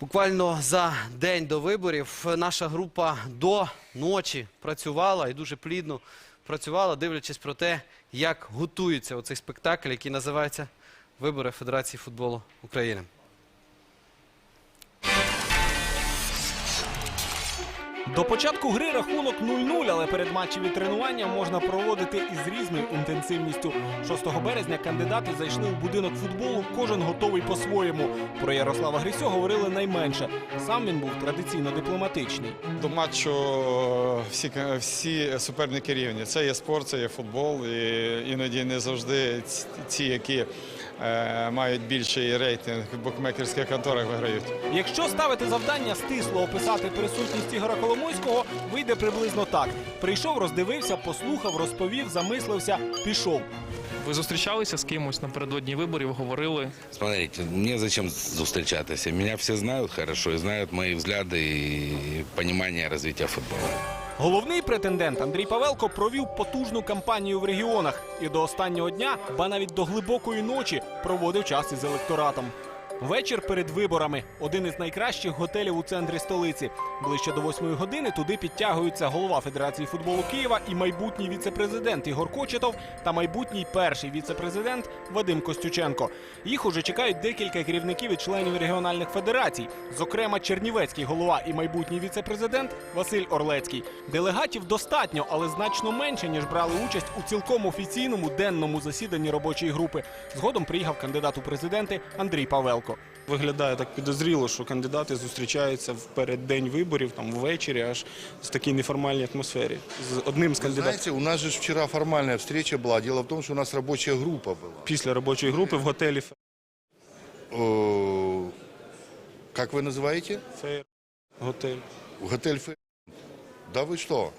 Буквально за день до виборів наша група до ночі працювала і дуже плідно працювала, дивлячись про те, як готується оцей спектакль, який називається Вибори Федерації футболу України. До початку гри рахунок 0-0, але перед матчем і тренуванням можна проводити із різною інтенсивністю. 6 березня кандидати зайшли у будинок футболу, кожен готовий по-своєму. Про Ярослава Грисьо говорили найменше. Сам він був традиційно дипломатичний. До матчу е, всі, всі суперники рівні. Це є спорт, це є футбол. І іноді не завжди ці- які мають більший рейтинг в букмекерських конторах, виграють. Якщо ставити завдання стисло описати присутність Ігора Коломойського, вийде приблизно так: прийшов, роздивився, послухав, розповів, замислився, пішов. Ви зустрічалися з кимось напередодні виборів, говорили. Смотрите, мне зачем зустрічатися? Меня все знают хорошо и знают мои взгляды и понимание развития футбола. Головний претендент Андрій Павелко провів потужну кампанію в регіонах і до останнього дня, ба навіть до глибокої ночі, проводив час із електоратом. Вечір перед виборами один із найкращих готелів у центрі столиці. Ближче до восьмої години туди підтягуються голова Федерації футболу Києва і майбутній віцепрезидент Ігор Кочетов та майбутній перший віцепрезидент Вадим Костюченко. Їх уже чекають декілька керівників і членів регіональних федерацій, зокрема Чернівецький голова і майбутній віцепрезидент Василь Орлецький. Делегатів достатньо, але значно менше ніж брали участь у цілком офіційному денному засіданні робочої групи. Згодом приїхав кандидат у президенти Андрій Павелко Виглядає так підозріло, що кандидати зустрічаються в переддень виборів, там ввечері, аж в такій неформальній атмосфері. З одним з кандидатів Знаете, у нас же ж вчера формальная встреча была. Дело в том, что у нас рабочая группа была. після робочої групи в готелі Э, Как вы называете? Фейр. Готель. В Готель Фэ- Да вы что?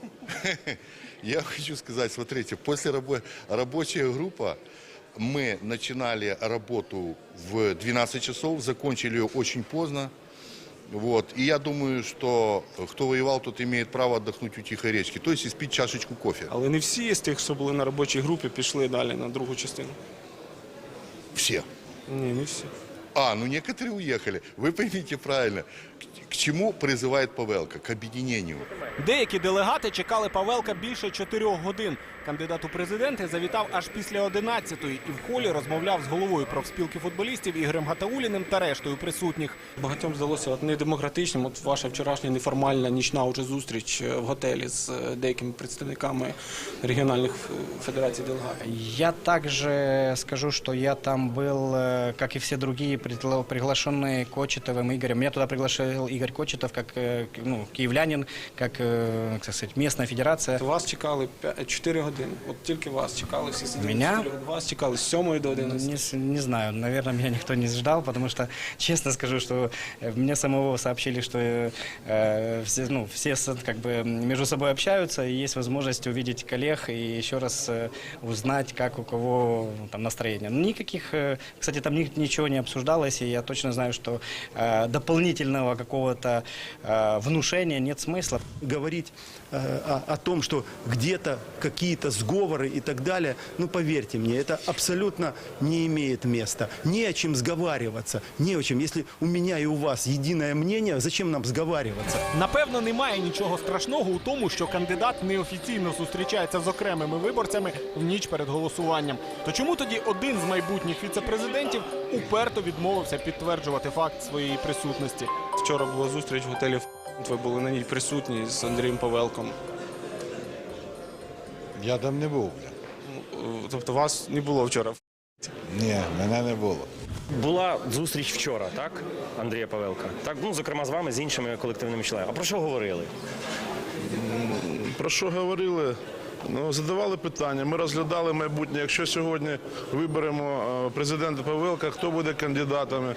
Я хочу сказать, смотрите, после рабо- рабочая группа, мы начинали работу в 12 часов, закончили ее очень поздно. Вот. И я думаю, что кто воевал, тот имеет право отдохнуть у тихой речки. То есть испить чашечку кофе. Але не всі з тих, що були на робочій групі, пішли далі на другу частину. Все. Ні, не всі. А, ну некоторые уехали. Вы поймите правильно. К, к чему призывает Павелка? К объединению. Деякі делегати чекали Павелка більше чотирьох годин. Кандидат у президенти завітав аж після 11-ї і в холі розмовляв з головою профспілки футболістів Ігорем Гатауліним та рештою присутніх. Багатьом здалося от недемократичним. От ваша вчорашня неформальна нічна уже зустріч е, в готелі з е, деякими представниками регіональних е, федерацій делегатів. Я также скажу, что я там был, э, как и все другие, пригла- приглашенные Кочетовым Игорем. Меня туда приглашал Игорь Кочетов, как э, к- ну, киевлянин, как, э, как сказать, местная федерация. Вас чекали 4 години. От тільки вас чекали всі сиділи. Мене? 4 години. Вас чекали з 7 до 11. Не, с- не знаю, наверное, меня никто не ждал, потому что, честно скажу, что э, мне самого сообщили, что э, э, все, ну, все с- как бы между собой общаются, и есть возможность увидеть коллег и еще раз э, узнать, как у кого ну, там настроение. Ну, Никаких, э, кстати, там ни- ничего не обсуждалось, и я точно знаю, что э, дополнительного какого-то э, внушения нет смысла. говорить э, о, о том, что где-то какие-то сговоры и так далее, ну поверьте мне, это абсолютно не имеет места. Не о чем сговариваться, не о чем. Если у меня и у вас единое мнение, зачем нам сговариваться? Напевно, немає нічого страшного у тому, що кандидат неофіційно зустрічається з окремими виборцями в ніч перед голосуванням. То чому тоді один з майбутніх віцепрезидентів уперто відмовився підтверджувати факт своєї присутності? Вчора була зустріч в готелі. Ви були на ній присутні з Андрієм Павелком. Я там не був. Ну, Тобто вас не було вчора. Ні, мене не було. Була зустріч вчора, так? Андрія Павелка. Так, ну, зокрема, з вами, з іншими колективними членами. А про що говорили? Про що говорили? Ну, задавали питання. Ми розглядали майбутнє. Якщо сьогодні виберемо е, президента Павелка, хто буде кандидатами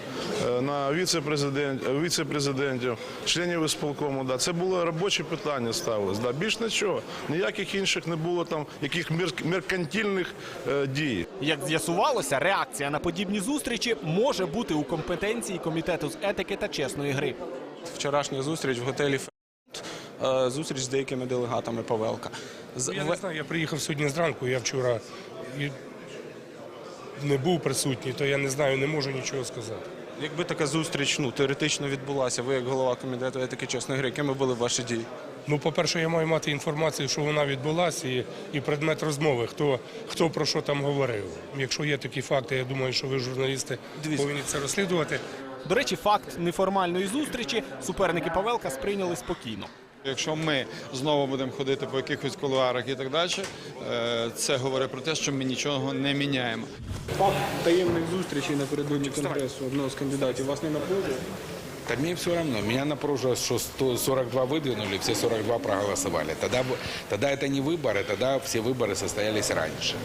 е, на віце-президент, е, віце-президентів, членів ісполкому. Да. Це було робочі питання ставились. Да. Більш нічого. Ніяких інших не було там, яких мер- меркантильних е, дій. Як з'ясувалося, реакція на подібні зустрічі може бути у компетенції комітету з етики та чесної гри. Вчорашня зустріч в готелі зустріч з деякими делегатами Павелка. З- Ну, Я не знаю, я приїхав сьогодні зранку, я вчора і не був присутній, то я не знаю, не можу нічого сказати. Якби така зустріч ну, теоретично відбулася, ви як голова комітету етики чесної гри, якими були ваші дії? Ну, по-перше, я маю мати інформацію, що вона відбулася, і, і предмет розмови, хто, хто про що там говорив. Якщо є такі факти, я думаю, що ви, журналісти, Дивіться. повинні це розслідувати. До речі, факт неформальної зустрічі суперники Павелка сприйняли спокійно. Якщо ми знову будемо ходити по якихось кулуарах і так далі, е, це говорить про те, що ми нічого не міняємо. Факт таємних зустрічей напередодні конгресу одного з кандидатів вас не напружує? Да мне все равно. Меня напруживает, что 142 выдвинули, все 42 проголосовали. Тогда, б- тогда это не выборы, тогда все выборы состоялись раньше.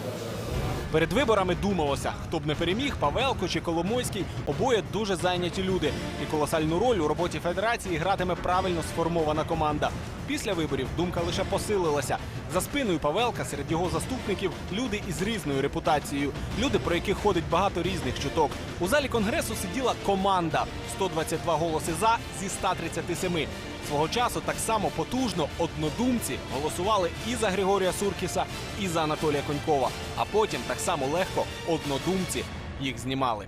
Перед виборами думалося, хто б не переміг, Павелко чи Коломойський, обоє дуже зайняті люди. І колосальну роль у роботі федерації гратиме правильно сформована команда. Після виборів думка лише посилилася. За спиною Павелка серед його заступників люди із різною репутацією, люди, про яких ходить багато різних чуток. У залі конгресу сиділа команда 122 голоси за зі 137. Свого часу так само потужно однодумці голосували і за Григорія Суркіса, і за Анатолія Конькова. А потім так само легко однодумці їх знімали.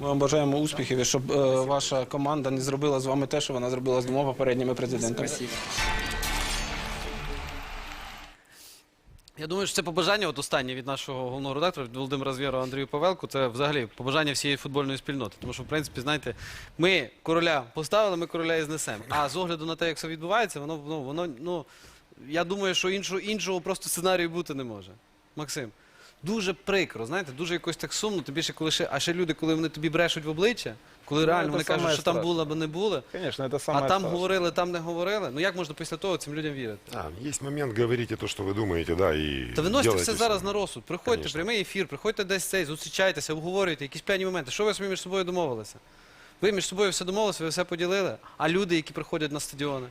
Ми вам бажаємо успіхів і щоб е, ваша команда не зробила з вами те, що вона зробила з двома попередніми президентами. Я думаю, що це побажання, от останнє від нашого головного редактора від Володимира Звєрова Андрію Павелку. Це взагалі побажання всієї футбольної спільноти. Тому що, в принципі, знаєте, ми короля поставили, ми короля і знесемо. А з огляду на те, як все відбувається, воно ну, воно ну я думаю, що іншого іншого просто сценарію бути не може. Максим. Дуже прикро, знаєте, дуже якось так сумно. Тобі ще коли ще, а ще люди, коли вони тобі брешуть в обличчя, коли реально це вони кажуть, саме що там страшне. було або не було, Конечно, это а самое там страшное. говорили, там не говорили. Ну як можна після того цим людям вірити? А, есть момент, говорите то, что вы думаете, да, и Та виносьте делайте все зараз на розсуд. Приходьте, Конечно. прямий ефір, приходьте десь цей, зустрічайтеся, обговорюйте, якісь певні моменти. Що ви собі між собою домовилися? Ви між собою все домовилися, ви все поділили. А люди, які приходять на стадіони,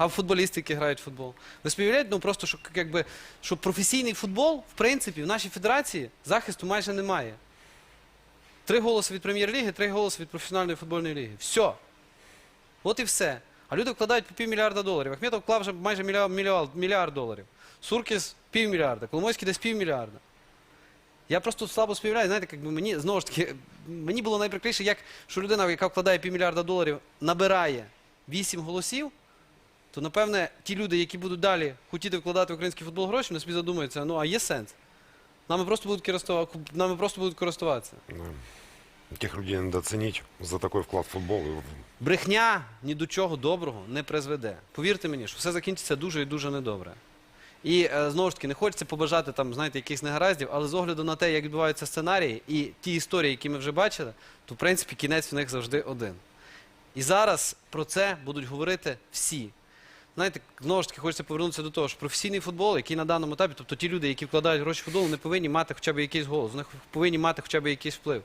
а футболісти, які грають в футбол. Ви співляєте, ну просто що, якби, що професійний футбол, в принципі, в нашій федерації захисту майже немає. Три голоси від прем'єр-ліги, три голоси від професіональної футбольної ліги. Все. От і все. А люди вкладають по півмільярда доларів. Ахметов вклав вже майже мільярд, мільярд, доларів. Суркіс півмільярда, Коломойський десь півмільярда. Я просто слабо співляю, знаєте, якби мені знову ж таки, мені було найприкріше, як що людина, яка вкладає півмільярда доларів, набирає 8 голосів, то напевне ті люди, які будуть далі хотіти вкладати в український футбол гроші, вони собі задумаються, ну а є сенс. Нами просто будуть користуватися. Нами просто будуть користуватися. Да. Тех людей надо ценить за такой вклад в футбол. Брехня ні до чого доброго не призведе. Повірте мені, що все закінчиться дуже і дуже недобре. І е, знову ж таки, не хочеться побажати там, знаєте, якихось негараздів, але з огляду на те, як відбуваються сценарії і ті історії, які ми вже бачили, то в принципі кінець в них завжди один. І зараз про це будуть говорити всі. Знаєте, знову ж таки, хочеться повернутися до того, що професійний футбол, який на даному етапі, тобто ті люди, які вкладають гроші в футбол, не повинні мати хоча б якийсь голос, вони повинні мати хоча б якийсь вплив.